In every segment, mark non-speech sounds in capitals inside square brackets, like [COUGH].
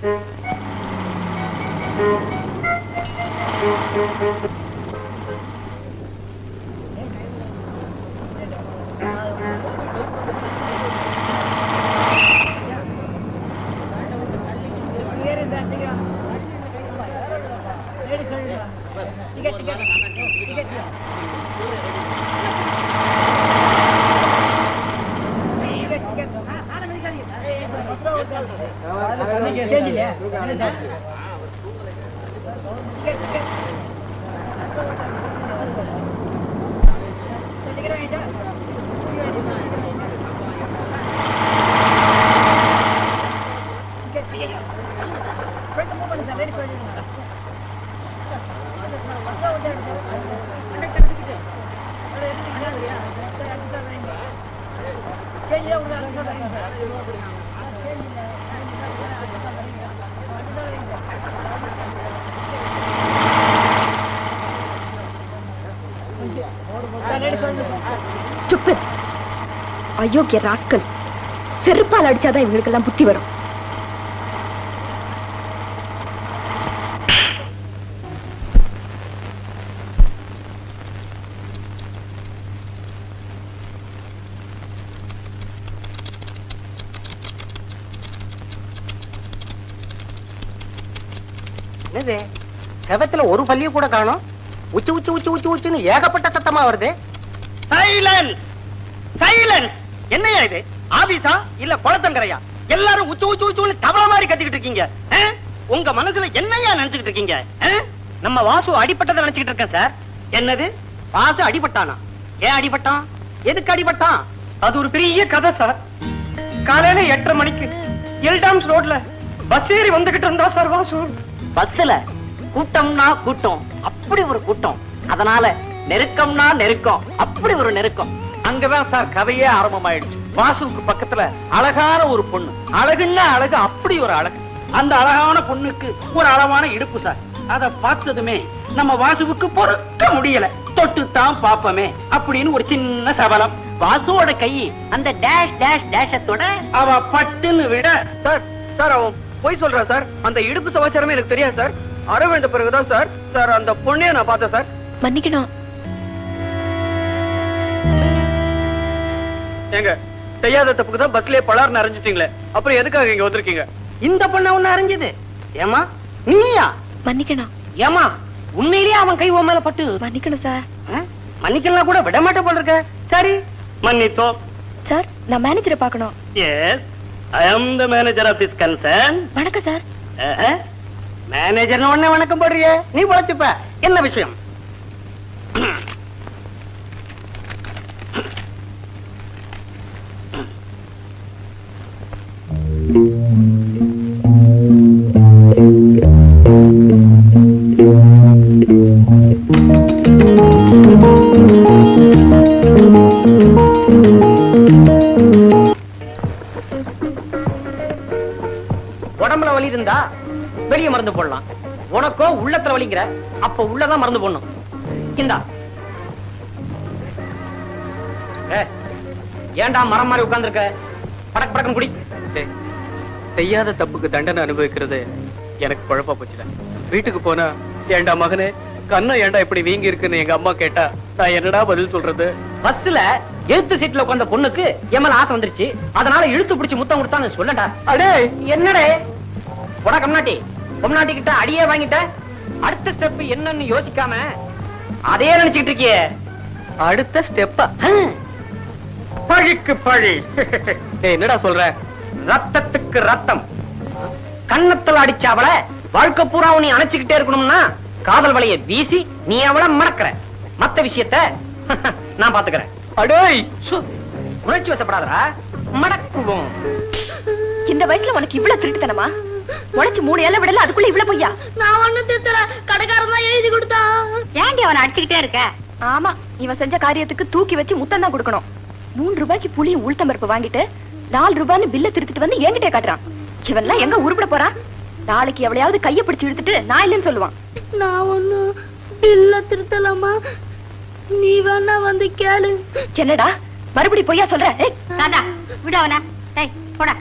Thank you. அயோக்கிய rascal செருப்பால் அடிச்சாதான் இவங்களுக்கெல்லாம் புத்தி வரும். என்னது? செவத்துல ஒரு பள்ளிய கூட காணோம். உச்சு உச்சு உச்சு உச்சு உச்சுன்னு ஏகப்பட்ட சத்தமா வருது. சைலன்ஸ் சைலன்ஸ் என்னையா இது? ஆபீஸா? இல்ல குளத்தங்கரையா? எல்லாரும் உச்சு உச்சு உச்சுன்னு தவள மாதிரி கத்திக்கிட்டு இருக்கீங்க. உங்க மனசுல என்னையா நினைச்சுக்கிட்டு இருக்கீங்க? நம்ம வாசு அடிபட்டதை நினைச்சுக்கிட்டு இருக்கேன் சார். என்னது? வாசு அடிபட்டானா? ஏன் அடிபட்டான்? எதுக்கு அடிபட்டான்? அது ஒரு பெரிய கதை சார். காலையில எட்டரை மணிக்கு எல்டாம்ஸ் ரோட்ல பஸ் ஏறி வந்துகிட்டு இருந்தா சார் வாசு. பஸ்ல கூட்டம்னா கூட்டம். அப்படி ஒரு கூட்டம். அதனால நெருக்கம்னா நெருக்கம். அப்படி ஒரு நெருக்கம். அங்கதான் சார் கதையே ஆரம்பமாயிடுச்சு. வாசுவுக்கு பக்கத்துல அழகான ஒரு பொண்ணு. அழகுன்னா அழகு அப்படி ஒரு அழகு. அந்த அழகான பொண்ணுக்கு ஒரு அளவான இடுப்பு சார். அத பார்த்ததுமே நம்ம வாசுவுக்கு பொறுக்க முடியல. தொட்டு தான் பாப்பமே அப்படின்னு ஒரு சின்ன சபலம். வாசுவோட கை அந்த டேஷ் டேஷ் டேஷத்தோட அவ பட்டுன்னு விட சார் சார் அவன் போய் சொல்றா சார். அந்த இடுப்பு சமாச்சாரமே எனக்கு தெரியாது சார். அரவிழ்ந்த பிறகுதான் சார். சார் அந்த பொண்ணைய நான் பார்த்தேன் சார். மன்னிக்கணும். ஏங்க செய்யாத தப்புக்கு தான் பஸ்லயே பலார் நிறைஞ்சிட்டீங்களே அப்புறம் எதுக்காக இங்க வந்திருக்கீங்க? இந்த பொண்ண ஒண்ணு அறிஞ்சது ஏமா நீயா? மன்னிக்கணும். ஏமா உண்மையிலேயே அவன் கை உன் மேல பட்டு. மன்னிக்கணும் சார்? மன்னிக்கலாம் கூட விட மாட்டே போல இருக்க. சரி மன்னித்தோ. சார் நான் மேனேஜரை பார்க்கணும். Yes I am the manager of this concern வணக்கம் சார். மேனேஜர் உடனே வணக்கம் போடுறிய. நீ பொழைச்சுப்ப என்ன விஷயம்? ஏன்டா மரம் மாதிரி உட்கார்ந்திருக்க? படக்கு படக்கம் குடி. செய்யாத தப்புக்கு தண்டனை அனுபவிக்கிறது எனக்கு குழப்பா போச்சுல வீட்டுக்கு போனா ஏண்டா மகனே கண்ணம் ஏண்டா இப்படி வீங்கி இருக்குன்னு எங்க அம்மா கேட்டா நான் என்னடா பதில் சொல்றது? பஸ்ல எழுத்து சீட்ல உட்கார்ந்த பொண்ணுக்கு எம்எல் ஆசை வந்துருச்சு. அதனால இழுத்து பிடிச்சு முத்தம் கொடுத்தான்னு சொல்லடா. அடே! என்னடே? போடா கம்நாட்டி. கம்நாட்டி கிட்ட அடியே வாங்கிட்ட. அடுத்த ஸ்டெப் என்னன்னு யோசிக்காம அதே நினைச்சுக்கிட்டு இருக்கியே. அடுத்த ஸ்டெப்பா. பழிக்கு பழி. என்னடா சொல்ற? ரத்தத்துக்கு ரத்தம். கன்னத்துல அடிச்ச அவளை வாழ்க்கை பூரா நீ அணைச்சுக்கிட்டே இருக்கணும்னா காதல் வலைய வீசி நீ அவளை மறக்கிற. மத்த விஷயத்த [LAUGHS] நான் பாத்துக்கிறேன். அடேய்! சு, உணர்ச்சி வசப்படாதடா. மடக்குவோம். இந்த வயசுல உனக்கு இவ்வளவு திருட்டுத்தனமா? உழைச்சு மூணு ஏழை விடல அதுக்குள்ள இவ்வளவு பொய்யா? நான் ஒண்ணும் திருத்தல. கடைக்காரன் தான் எழுதி கொடுத்தான். ஏன்டி அவனை அடிச்சுக்கிட்டே இருக்க? ஆமா இவன் செஞ்ச காரியத்துக்கு தூக்கி வச்சு முத்தம் தான் கொடுக்கணும். மூணு ரூபாய்க்கு புளியும் உளுத்தம் பருப்பு வாங்கிட்டு நாலு ரூபான்னு பில்ல திருத்திட்டு வந்து என்கிட்ட காட்டுறான். இவன்லாம் எங்க உருப்பட போறான் நாளைக்கு எவளையாவது கைய பிடிச்சு இழுத்துட்டு நான் இல்லைன்னு சொல்லுவான். நான் ஒண்ணும் பில்ல திருத்தலாமா? நீ வேணா வந்து கேளு. என்னடா? மறுபடி பொய்யா சொல்ற? ராதா விடு அவன. டேய் போடா.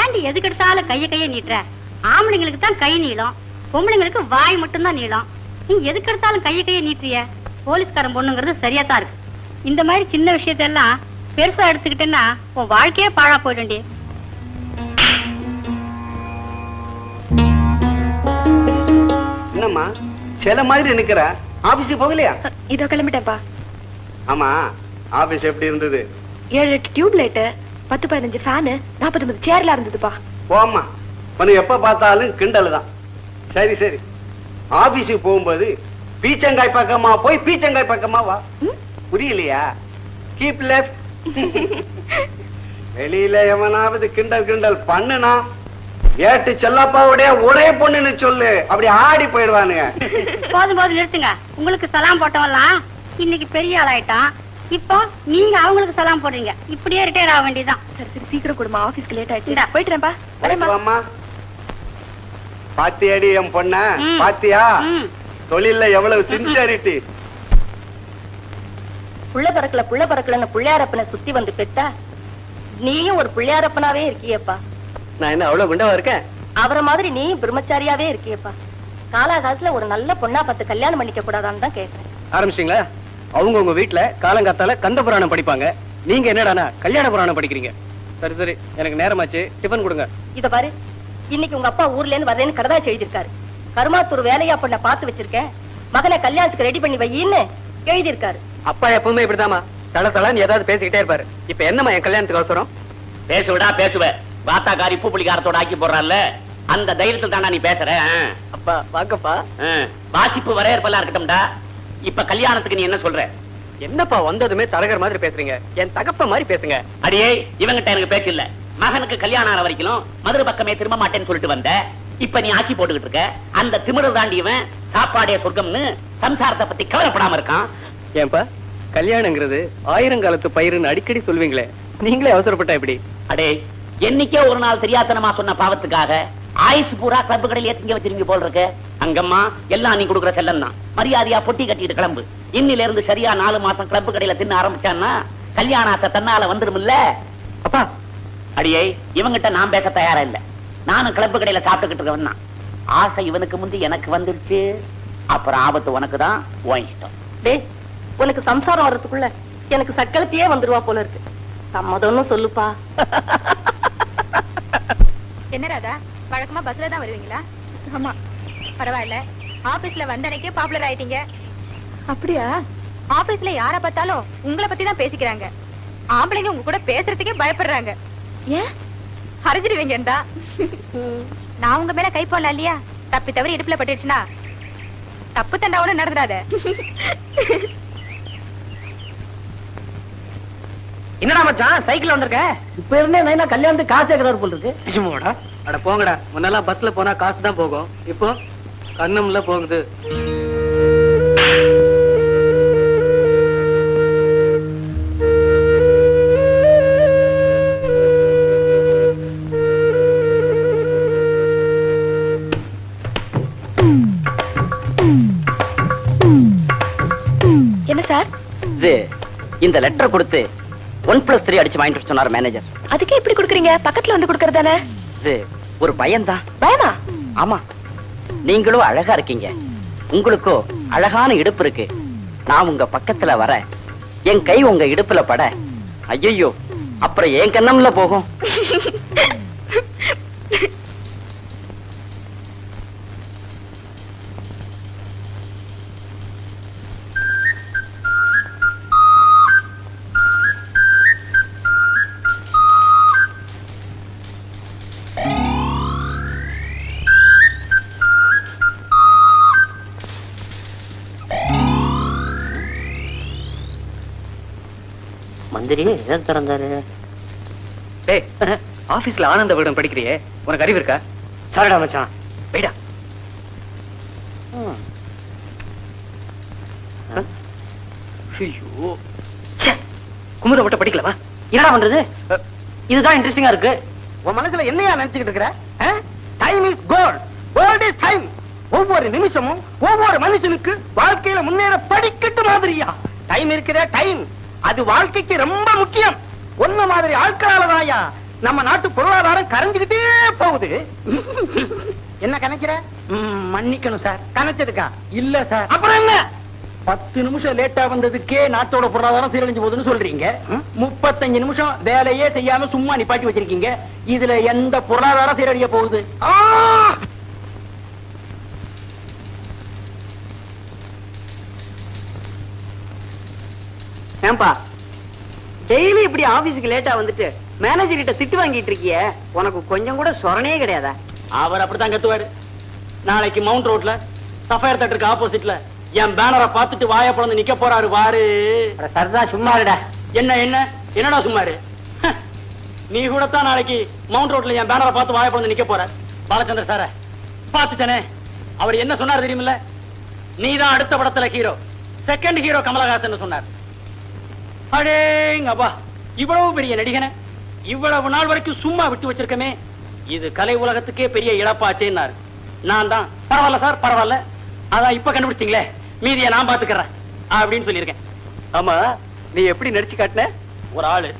ஏண்டி எதுக்கு எடுத்தாலும் கைய கைய நீட்டுற? ஆம்பளைங்களுக்கு தான் கை நீளம். பொம்பளைங்களுக்கு வாய் மட்டும்தான் நீளம். நீ எதுக்கு எடுத்தாலும் கைய கைய நீட்டுறிய? போலீஸ்காரன் பொண்ணுங்கிறது சரியா தான் இருக்கு. இந்த மாதிரி சின்ன விஷயத்தெல்லாம் பெருசா எடுத்துக்கிட்டேன்னா உன் வாழ்க்கையே பாழா போயிடும்டி. என்னம்மா சில மாதிரி நிக்கிற? ஆபீஸுக்கு போகலையா? இதோ கிளம்பிட்டேன்ப்பா. ஆமா ஆபீஸ் எப்படி இருந்தது? ஏழு எட்டு டியூப் லைட்டு பத்து பதினஞ்சு ஃபேனு நாற்பத்தொன்பது சேர்ல இருந்ததுப்பா. போம்மா. உனக்கு எப்ப பார்த்தாலும் கிண்டல் தான். சரி சரி. ஆபீஸுக்கு போகும்போது பீச்சங்காய் பக்கமா போய் பீச்சங்காய் பக்கமா வா. ம்? புரியலையா? கீப் லெஃப்ட் வெளியில எவனாவது கிண்டல் கிண்டல் பண்ணுனா ஏட்டு செல்லப்பாவுடைய ஒரே பொண்ணுன்னு சொல்லு. அப்படி ஆடி போயிடுவானுங்க. போதும் போதும் நிறுத்துங்க. உங்களுக்கு சலாம் போட்டவெல்லாம் இன்னைக்கு பெரிய ஆளாயிட்டான். இப்போ நீங்க அவங்களுக்கு சலாம் போடுறீங்க. இப்படியே ரிட்டையர் ஆக வேண்டியதுதான். சரி சரி சீக்கிரம் கொடுமா ஆபீஸ்க்கு லேட் ஆயிடுச்சு. இந்தா. போயிட்டுறேன்ப்பா. வரேம்மா. அம்மா பாத்தியாடி என் பொண்ண. பாத்தியா. தொழில்ல எவ்வளவு சின்சியாரிட்டி புள்ள பறக்கல புள்ள பறக்கலன்னு பிள்ளையாரப்பனை சுத்தி வந்து பெத்தா நீயும் ஒரு பிள்ளையாரப்பனாவே இருக்கியேப்பா. நான் என்ன அவ்வளவு குண்டவா இருக்கேன்? அவரை மாதிரி நீ பிரம்மச்சாரியாவே இருக்கியேப்பா. காலாகாலத்துல ஒரு நல்ல பொண்ணா பார்த்து கல்யாணம் பண்ணிக்க கூடாதான்னு தான் கேட்டேன். ஆரம்பிச்சிட்டீங்களா? அவங்க உங்க வீட்டுல காலங்காத்தால கந்த புராணம் படிப்பாங்க. நீங்க என்னடானா கல்யாண புராணம் படிக்கிறீங்க? சரி சரி எனக்கு நேரமாச்சு. டிஃபன் கொடுங்க. இத பாரு இன்னைக்கு உங்க அப்பா ஊர்ல இருந்து வரேன்னு கடதாச்சு எழுதியிருக்காரு. கருமாத்தூர் வேலையா பொண்ண பார்த்து வச்சிருக்கேன். மகனை கல்யாணத்துக்கு ரெடி பண்ணி வையின்னு எழுதியிருக்காரு. அப்பா எப்பவுமே இப்படிதாம்மா. தல தலன்னு ஏதாவது பேசிக்கிட்டே இருப்பாரு. இப்ப என்னம்மா என் கல்யாணத்துக்கு அவசரம் பேசுவடா பேசுவ. வாத்தாக்காரி பூ புளிக்காரத்தோட ஆக்கி போடுறான்ல அந்த தைரியத்தில் தானா நீ பேசுற? அப்பா வாக்கப்பா. வாசிப்பு வரையறுப்பெல்லாம் இருக்கட்டும்டா. இப்ப கல்யாணத்துக்கு நீ என்ன சொல்ற? என்னப்பா வந்ததுமே தரகர் மாதிரி பேசுறீங்க. என் தகப்ப மாதிரி பேசுங்க. அடியே இவங்கிட்ட எனக்கு பேச்சு இல்ல. மகனுக்கு கல்யாணம் ஆன வரைக்கும் மதுரை பக்கமே திரும்ப மாட்டேன்னு சொல்லிட்டு வந்த. இப்ப நீ ஆட்சி போட்டுக்கிட்டு இருக்க. அந்த திமிரர் தாண்டி இவன் சாப்பாடே சொர்க்கம்னு சம்சாரத்தை பத்தி கவலைப்படாம இருக்கான். ஏன்பா? கல்யாணங்கிறது ஆயிரங்காலத்து பயிருன்னு அடிக்கடி சொல்வீங்களே. நீங்களே அவசரப்பட்டா எப்படி? அடே என்னைக்கே ஒரு நாள் தெரியாத்தனமா சொன்ன பாவத்துக்காக ஆயுசு பூரா கிளப்பு கடையில ஏத்திங்க வச்சிருங்க போல் இருக்கு. அங்கம்மா எல்லாம் நீ கொடுக்குற செல்லம் தான். மரியாதையா பொட்டி கட்டிட்டு கிளம்பு. இன்னில இருந்து சரியா நாலு மாசம் கிளப்பு கடையில தின்ன ஆரம்பிச்சான்னா கல்யாண ஆசை தன்னால வந்துருமில்ல அப்பா! அடியே இவங்கிட்ட நான் பேச தயாரா இல்ல. நானும் கிளப்பு கடையில சாப்பிட்டுக்கிட்டு இருக்கவன் தான். ஆசை இவனுக்கு முந்தி எனக்கு வந்துருச்சு அப்புறம் ஆபத்து உனக்கு தான் இஷ்டம். டேய் உனக்கு சம்சாரம் வர்றதுக்குள்ள எனக்கு சக்களத்தையே வந்துருவா போல இருக்கு. சம்மதம்னு சொல்லுப்பா. என்ன ராதா? வழக்கமா பஸ்ல தான் வருவீங்களா? ஆமா. பரவாயில்ல. ஆபீஸ்ல வந்த அன்னைக்கே பாப்புலர் ஆயிட்டீங்க. அப்படியா? ஆபீஸ்ல யார பார்த்தாலும் உங்களை பத்தி தான் பேசிக்கிறாங்க. ஆம்பளைங்க உங்க கூட பேசுறதுக்கே பயப்படுறாங்க. ஏன்? ஹரிஞ்சிருவீங்கடா நான் உங்க மேல கை போடலாம் இல்லையா? தப்பி தவறி இடுப்புல பட்டுடுச்சுன்னா தப்பு தண்டா ஒண்ணு நடந்துடாத. [LAUGHS] என்னடா மச்சான் சைக்கிள் வந்திருக்க? இப்ப இருந்தே நைனா கல்யாணத்துக்கு காசு கேட்கிறாரு போல் இருக்கு. அட போங்கடா முன்னெல்லாம் பஸ்ல போனா காசு தான் போகும். இப்போ கண்ணம்ல போகுது. என்ன சார்? இது இந்த லெட்டர் கொடுத்து ஒன் பிளஸ் த்ரீ அடிச்சு வாங்கிட்டு சொன்னார் மேனேஜர் அதுக்கே இப்படி குடுக்குறீங்க? பக்கத்துல வந்து குடுக்கறதானே? இது ஒரு பயம்தான். பயமா? ஆமா. நீங்களும் அழகா இருக்கீங்க. உங்களுக்கோ அழகான இடுப்பு இருக்கு. நான் உங்க பக்கத்துல வர என் கை உங்க இடுப்புல பட. ஐயோ அப்புறம் என் கண்ணம்ல போகும். [LAUGHS] மந்திரி எதை திறந்தாரு. டேய் ஆபீஸ்ல ஆனந்த விகடன் படிக்கிறியே? உனக்கு அறிவு இருக்கா? சரிடா மச்சான். போயிடா. ஐயோ. குமுத மட்டும் படிக்கலவா? என்னடா பண்றது? இதுதான் இன்ட்ரெஸ்டிங்கா இருக்கு. உன் மனசுல என்னையா நினைச்சுக்கிட்டு இருக்கிற? Time is gold gold is time ஒவ்வொரு நிமிஷமும் ஒவ்வொரு மனுஷனுக்கு வாழ்க்கையில முன்னேற படிக்கட்டு மாதிரியா? டைம் இருக்கிற டைம் அது வாழ்க்கைக்கு ரொம்ப முக்கியம். ஒன்ன மாதிரி ஆட்களாலதாயா நம்ம நாட்டு பொருளாதாரம் கரைஞ்சுக்கிட்டே போகுது. என்ன கணக்கிற? மன்னிக்கணும் சார். கணச்சதுக்கா இல்ல சார். அப்புறம் என்ன? பத்து நிமிஷம் லேட்டா வந்ததுக்கே நாட்டோட பொருளாதாரம் சீரழிஞ்சு போகுதுன்னு சொல்றீங்க. முப்பத்தஞ்சு நிமிஷம் வேலையே செய்யாம சும்மா நிப்பாட்டி வச்சிருக்கீங்க. இதுல எந்த பொருளாதாரம் சீரழிய போகுது? ஏன்பா? டெய்லி இப்படி ஆபீஸ்க்கு லேட்டா வந்துட்டு மேனேஜர் கிட்ட திட்டு வாங்கிட்டு இருக்கிய? உனக்கு கொஞ்சம் கூட சொரணே கிடையாதா? அவர் அப்படித்தான் கத்துவாரு. நாளைக்கு மவுண்ட் ரோட்ல சஃபயர் தேட்டருக்கு ஆப்போசிட்ல என் பேனரை பார்த்துட்டு வாய பிளந்து நிக்க போறாரு வாரு. சரதா சும்மா இருடா. என்ன என்ன? என்னடா சும்மாரு நீ கூட தான் நாளைக்கு மவுண்ட் ரோட்ல என் பேனரை பார்த்து வாய பிளந்து நிக்க போற. பாலச்சந்திர சார பார்த்துட்டனே. அவர் என்ன சொன்னார் தெரியுமில்ல? நீ தான் அடுத்த படத்துல ஹீரோ செகண்ட் ஹீரோ கமலஹாசன் சொன்னார். அடேங்கப்பா இவ்வளவு பெரிய நடிகனை இவ்வளவு நாள் வரைக்கும் சும்மா விட்டு வச்சிருக்கமே. இது கலை உலகத்துக்கே பெரிய இழப்பாச்சேன்னாரு. நான் தான். பரவாயில்ல சார் பரவாயில்ல. அதான் இப்ப கண்டுபிடிச்சிங்களே மீதியை நான் பாத்துக்கிறேன் அப்படின்னு சொல்லியிருக்கேன். ஆமா நீ எப்படி நடிச்சு காட்டின? ஒரு ஆளு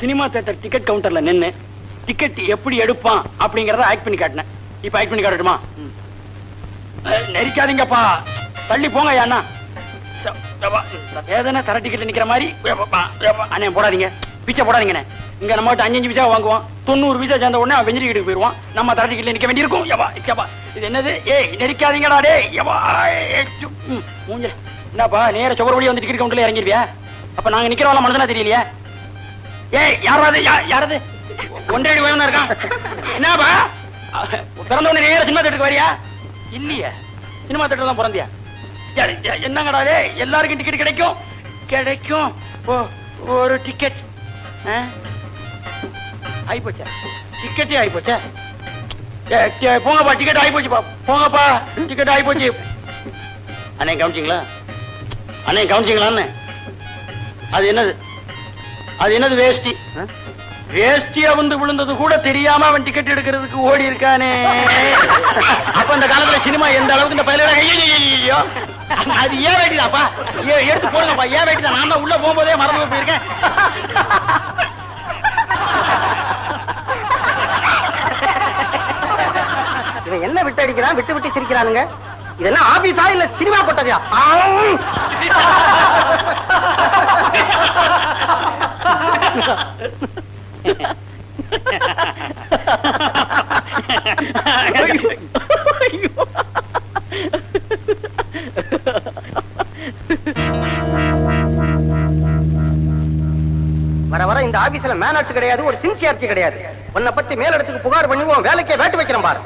சினிமா தியேட்டர் டிக்கெட் கவுண்டர்ல நின்னு டிக்கெட் எப்படி எடுப்பான் அப்படிங்கறத ஆக்ட் பண்ணி காட்டினேன் இப்ப ஆக்ட் பண்ணி காட்டட்டுமா? நெரிக்காதீங்கப்பா தள்ளி போங்க அண்ணா. வேதனை தரட்டிக்கிட்டு நிக்கிற மாதிரி எப்பா, அண்ணே போடாதீங்க. பிச்சை போடாதீங்கண்ணே இங்க நம்ம கிட்ட அஞ்சு விசா வாங்குவோம். தொண்ணூறு விசா சேர்ந்த உடனே அவன் வெஞ்சரி வீட்டுக்கு போயிருவான் நம்ம தர நிக்க வேண்டியிருக்கும் எவா எவா இது என்னது? ஏய் நெரிக்காதீங்கடா டேய். எவா ஏய், என்னப்பா நேர சுவர் வழி வந்து டிக்கெட் கவுண்டர்ல இறங்கிருவியா? அப்ப நாங்க நிக்கிறவங்கள மனசுனா தெரியலையா? ஏய் யாராவது யா- யாராவது ஒன்றரை அடி இருக்கான். என்னப்பா? பிறந்த உடனே நேர சினிமா தேட்டருக்கு வரியா? இல்லையே. சினிமா தேட்டர் தான் பிறந்தியா? என்னங்கடாலே எல்லாருக்கும் டிக்கெட் கிடைக்கும்? கிடைக்கும். ஒரு டிக்கெட் ஆயிப்போச்சா? டிக்கெட்டே ஆயிப்போச்சா? போங்கப்பா டிக்கெட் ஆயிப்போச்சுப்பா போங்கப்பா டிக்கெட் ஆயிப்போச்சு. அண்ணே கவனிச்சிங்களா? அண்ணே கவனிச்சிங்களான்னு? அது என்னது? அது என்னது வேஷ்டி வேஷ்டியா வந்து விழுந்தது கூட தெரியாம அவன் டிக்கெட் எடுக்கிறதுக்கு ஓடி இருக்கானே. அப்ப அந்த காலத்துல சினிமா எந்த அளவுக்கு இந்த பயிலோ அது ஏன் வேட்டிதாப்பா ஏ- எடுத்து போடுங்கப்பா. ஏன் வேட்டிதான் நான் தான் உள்ள போகும்போதே மறந்து போயிருக்கேன். இவன் என்ன விட்டு அடிக்கிறான்? விட்டு விட்டு சிரிக்கிறானுங்க. இதெல்லாம் ஆபீஸா இல்ல சினிமா கொட்டகையா Ha வர வர இந்த ஆபீஸ்ல மேனர்ஸ் கிடையாது ஒரு சின்சியாரிட்டி கிடையாது. உன்னை பத்தி மேலிடத்துக்கு புகார் பண்ணி உன் வேலைக்கே வேட்டு வைக்கிறேன் பாரு.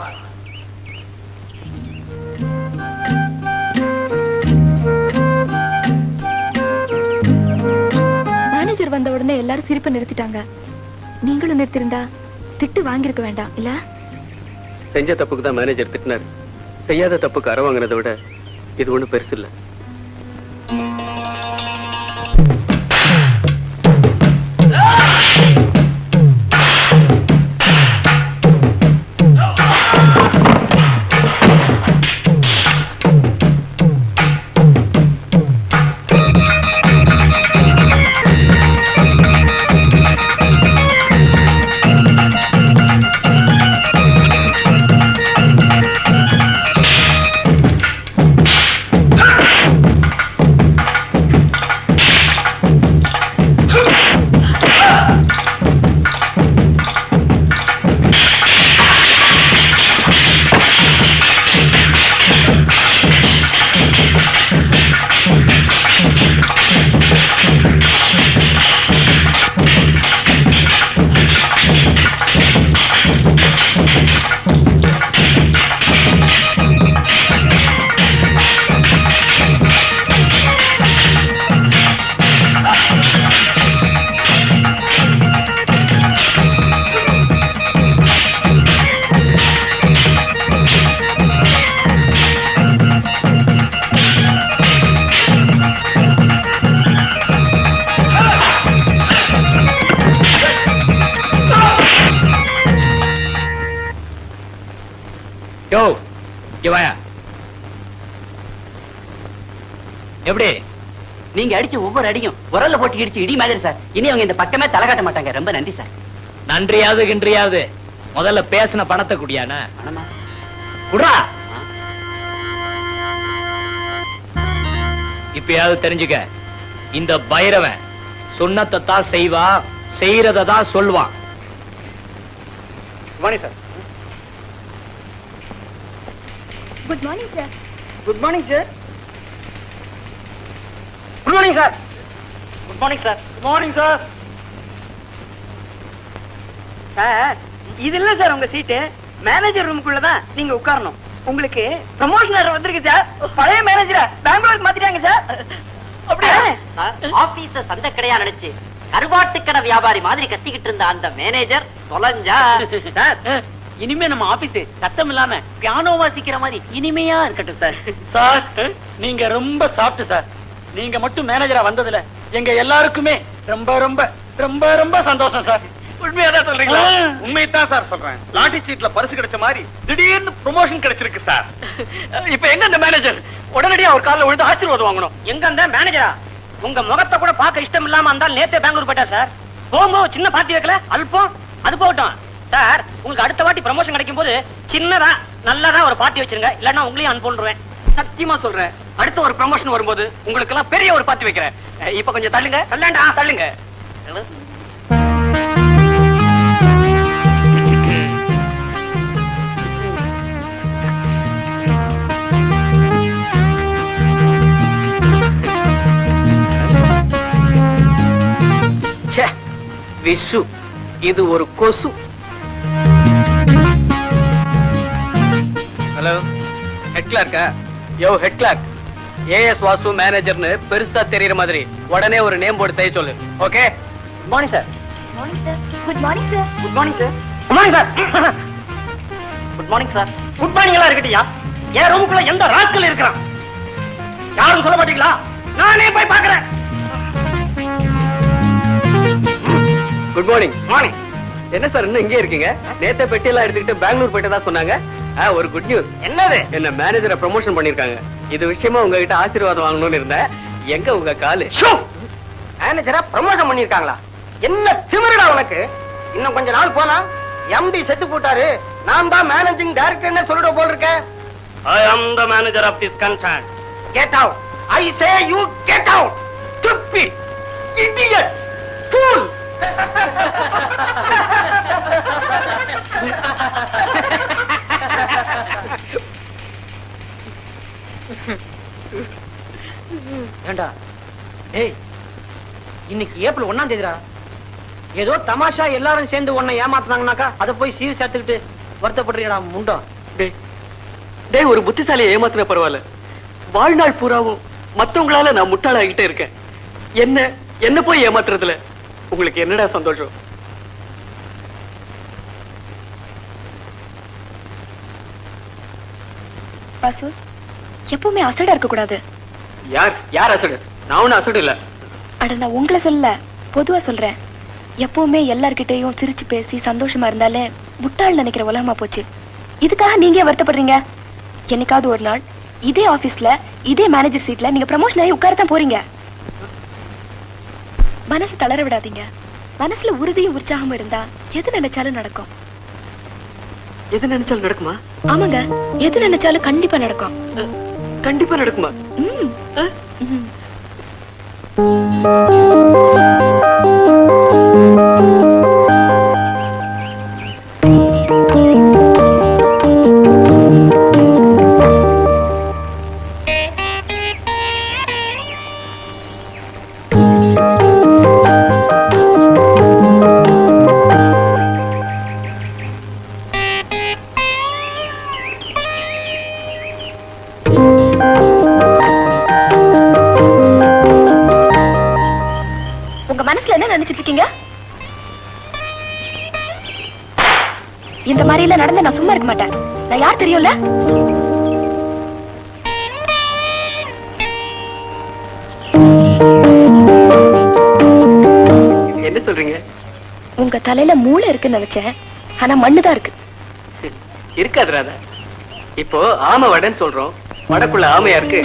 மேனேஜர் வந்த உடனே எல்லாரும் சிரிப்பை நிறுத்திட்டாங்க. நீங்களும் நிறுத்திருந்தா திட்டு வாங்கியிருக்க வேண்டாம் இல்ல? செஞ்ச தப்புக்கு தான் மேனேஜர் திட்டினார். செய்யாத தப்புக்கு அற வாங்கினதை விட இது ஒண்ணும் பெருசு இல்ல. இவாயா எப்படி? நீங்க அடிச்ச ஒவ்வொரு அடியும் உரல்ல போட்டு இடிச்சு இடி மாதிரி சார். இனி அவங்க இந்த பக்கமே தலை காட்ட மாட்டாங்க. ரொம்ப நன்றி சார். நன்றியாவது கின்றியாவது முதல்ல பேசின பணத்தை குடியானா? குடா இப்பயாவது தெரிஞ்சுக்க. இந்த பைரவன் சுண்ணத்தை தான் செய்வான் செய்யறத தான் சொல்வான். Vani sir. Good morning sir good morning sir good morning sir good morning sir good morning sir sir இது இல்ல சார் உங்க சீட்டு மேனேஜர் ரூமுக்குள்ள தான் நீங்க உட்காரணும். உங்களுக்கு ப்ரமோஷன் வந்திருக்கு சார் பழைய மேனேஜரை பெங்களூருக்கு மாத்திட்டாங்க சார் அப்படியே? ஆபீஸ சந்தை கடையா நினைச்சு கருவாட்டு கடை வியாபாரி மாதிரி கத்திக்கிட்டு இருந்த அந்த மேனேஜர் தொலைஞ்சா சார் இனிமே நம்ம ஆபீஸ் சத்தம் இல்லாம பியானோ வாசிக்கிற மாதிரி இனிமையா இருக்கட்டும் சார் சார் நீங்க ரொம்ப சாப்பிட்டு சார் நீங்க மட்டும் மேனேஜரா வந்ததுல எங்க எல்லாருக்குமே ரொம்ப ரொம்ப ரொம்ப ரொம்ப சந்தோஷம் சார் உண்மையாதான் சொல்றீங்களா? உண்மையத்தான் சார் சொல்றேன். லாட்டி சீட்ல பரிசு கிடைச்ச மாதிரி திடீர்னு ப்ரொமோஷன் கிடைச்சிருக்கு சார் இப்ப எங்க அந்த மேனேஜர் உடனடியா அவர் காலில் விழுந்து ஆசீர்வாதம் வாங்கணும். எங்க அந்த மேனேஜரா உங்க முகத்தை கூட பார்க்க இஷ்டம் இல்லாம இருந்தால் நேத்தே பெங்களூர் போயிட்டா சார் போகும்போது சின்ன பார்ட்டி வைக்கல? அல்பம்? அது போகட்டும். சார் உங்களுக்கு அடுத்த வாட்டி ப்ரமோஷன் கிடைக்கும் போது சின்னதா நல்லதா ஒரு பார்ட்டி வச்சிருங்க. இல்லன்னா உங்களையும் அனுப்பிடுவேன் சத்தியமா சொல்றேன். அடுத்த ஒரு ப்ரமோஷன் வரும்போது உங்களுக்கு எல்லாம் பெரிய ஒரு பார்ட்டி வைக்கிறேன். இப்ப கொஞ்சம் தள்ளுங்க. தள்ளாண்டா? தள்ளுங்க. விஷு இது ஒரு கொசு. ஹலோ ஹெட் கிளார்க்கா யோ head clerk A S Vasu மேனேஜர்னு பெருசா தெரியற மாதிரி உடனே ஒரு நேம் போர்டு செய்ய சொல்லு. Okay good morning sir morning sir good morning sir good morning sir good morning sir good morning sir good morning எல்லாம் இருக்கட்டியா? என் ரூமுக்குள்ள எந்த ராஸ்கல் இருக்கிறான்? யாரும் சொல்ல மாட்டீங்களா? நானே போய் பாக்குறேன் குட் மார்னிங் மார்னிங் என்ன சார் இன்னும் இங்கே இருக்கீங்க? நேத்த பெட்டி எல்லாம் எடுத்துக்கிட்டு பெங்களூர் போயிட்டதா சொன்னாங்க? ஆ, ஒரு குட் நியூஸ் என்னது? என்ன மேனேஜரை ப்ரமோஷன் பண்ணிருக்காங்க. இது விஷயமா உங்ககிட்ட ஆசீர்வாதம் வாங்கணும்னு இருந்தேன். எங்க உங்க காலு? மேனேஜரா ப்ரமோஷன் பண்ணிருக்காங்களா? என்ன திமிருடா உனக்கு? இன்னும் கொஞ்ச நாள் போனா எம்டி செத்து போட்டாரு. நான் தான் மேனேஜிங் டைரக்டர்னு சொல்லிட போல் இருக்கேன் I am the manager of this concern get out I say you get out stupid idiot fool ஏண்டா? டேய் இன்னைக்கு ஏப்ரல் ஒண்ணாம் தேதிடா. ஏதோ தமாஷா எல்லாரும் சேர்ந்து உன்னை ஏமாத்துனாங்கனாக்கா அதை போய் சீர் சேர்த்துக்கிட்டு வருத்தப்படுறீடா முண்டம். டேய் டேய் ஒரு புத்திசாலியை ஏமாத்துன பரவாயில்ல. வாழ்நாள் பூராவும் மத்தவங்களால நான் முட்டாளாகிட்டே இருக்கேன். என்ன என்ன போய் ஏமாத்துறதுல உங்களுக்கு என்னடா சந்தோஷம்? வாசு எப்பவுமே அசடா இருக்க கூடாது யார்? யார் அசடு? நான் ஒண்ணும் அசடு இல்ல. அட நான் உங்களை சொல்ல பொதுவா சொல்றேன். எப்பவுமே எல்லார்கிட்டயும் சிரிச்சு பேசி சந்தோஷமா இருந்தாலே முட்டாள் நினைக்கிற உலகமா போச்சு. இதுக்காக நீங்க வருத்தப்படுறீங்க? என்னைக்காவது ஒரு நாள் இதே ஆபீஸ்ல இதே மேனேஜர் சீட்ல நீங்க ப்ரமோஷன் ஆகி உட்காரத்தான் போறீங்க. மனசு தளர விடாதீங்க. மனசுல உறுதியும் உற்சாகமும் இருந்தா எது நினைச்சாலும் நடக்கும். எது நினைச்சாலும் நடக்குமா? ஆமாங்க. எது நினைச்சாலும் கண்டிப்பா நடக்கும். கண்டிப்பா நடக்குமா? ம். சொல்றீங்க? உங்க தலையில மூளை இருக்குன்னு நினைச்சேன். ஆனா மண்ணுதான் இருக்கு. இருக்காது ராதா. இப்போ ஆமை வடைன்னு சொல்றோம். வடக்குள்ள ஆமையா இருக்கு.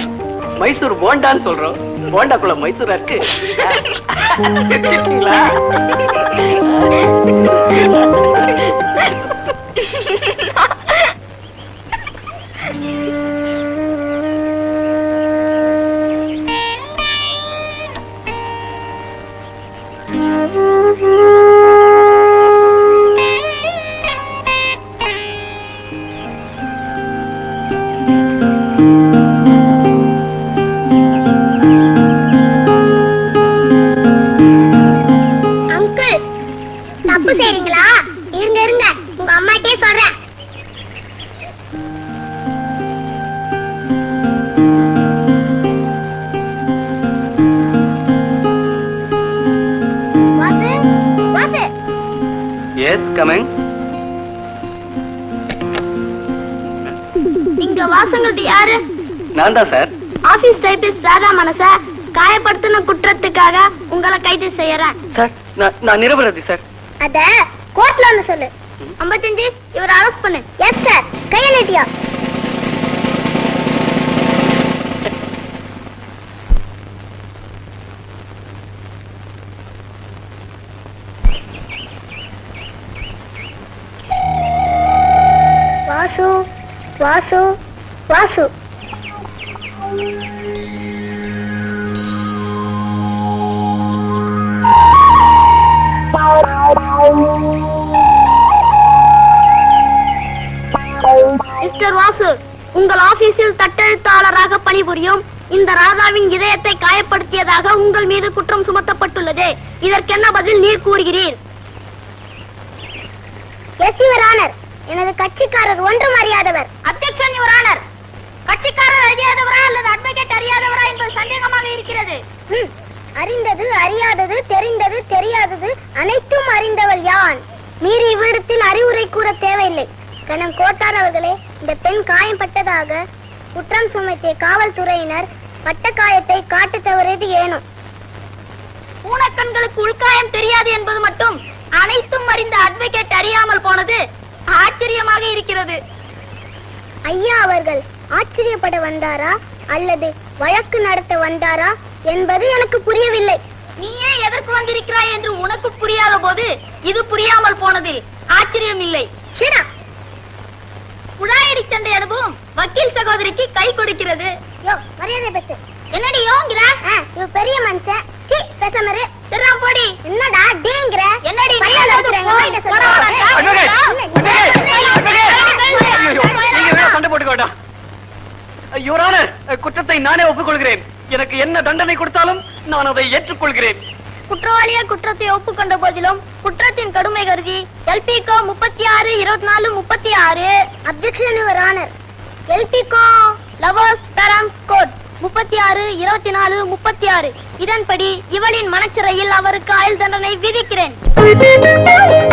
மைசூர் போண்டான்னு சொல்றோம். போண்டாக்குள்ள மைசூரா இருக்கு. வச்சிருக்கீங்களா? [LAUGHS] டைபிஸ்ட் ராதா மனச காயப்படுத்தின குற்றத்துக்காக உங்களை கைது செய்யறேன். சார் நான் நான் நிரபராதி சார். அத கோர்ட்ல வந்து சொல்லு. ஐம்பத்தஞ்சு இவரை அரெஸ்ட் பண்ணு. எஸ் சார் கைய நீட்டியா வாசு வாசு வாசு. வாசு உங்கள் ஆபீஸில் தட்டெழுத்தாளராக பணிபுரியும் இந்த ராதாவின் இதயத்தை காயப்படுத்தியதாக உங்கள் மீது குற்றம் சுமத்தப்பட்டுள்ளது. இதற்கென்ன பதில் நீர் கூறுகிறீர்? எஸ் யுவர் ஆனர் எனது கட்சிக்காரர் ஒன்றும் அறியாதவர். அப்ஜெக்ஷன் யுவர் ஆனர் கட்சிக்காரர் அறியாதவரா அல்லது அட்வொகேட் அறியாதவரா என்பது சந்தேகமாக இருக்கிறது. அறிந்தது அறியாதது தெரிந்தது தெரியாதது அனைத்தும் அறிந்தவள் யான். நீர் இவ்விடத்தில் அறிவுரை கூற தேவையில்லை. கணம் கோட்டார் அவர்களே இந்த பெண் காயம்பட்டதாக குற்றம் சுமத்திய காவல்துறையினர் பட்ட காயத்தை காட்ட தவறியது ஏனும். பூனக்கண்களுக்கு உள்காயம் தெரியாது என்பது மட்டும் அனைத்தும் அறிந்த அட்வொகேட் அறியாமல் போனது ஆச்சரியமாக இருக்கிறது. ஐயா அவர்கள் ஆச்சரியப்பட வந்தாரா? அல்லது வழக்கு நடத்த வந்தாரா? என்பது எனக்கு புரியவில்லை. நீயே எதற்கு வந்திருக்கிறாய் என்று உனக்கு புரியாத போது இது புரியாமல் போனதில் ஆச்சரியம் இல்லை சண்டை அனுபவம் வக்கீல் சகோதரிக்கு கை கொடுக்கிறது. யோ மரியாதை பேசு என்னடி யோங்கிற? இவ பெரிய மனுஷன். சீ போடி? என்னடா டீங்கிற? என்னடி சண்டை வேண்டாம். யுவர் ஆனர் குற்றத்தை நானே ஒப்புக்கொள்கிறேன். எனக்கு என்ன தண்டனை கொடுத்தாலும் நான் அதை ஏற்றுக்கொள்கிறேன். குற்றவாளியா குற்றத்தை ஒப்புக்கொண்ட போதிலும் குற்றத்தின் கடுமை கருதி எல்பிகோ முப்பத்தி ஆறு இருபத்தி நாலு முப்பத்தி ஆறு அப்செக்ஷன் யுவர் ஆனர் எல்பிகோ லவர்ஸ் பேரண்ட்ஸ் கோட் முப்பத்தி ஆறு இருபத்தி நாலு முப்பத்தி ஆறு இதன்படி இவளின் மனச்சிறையில் அவருக்கு ஆயுள் தண்டனை விதிக்கிறேன்.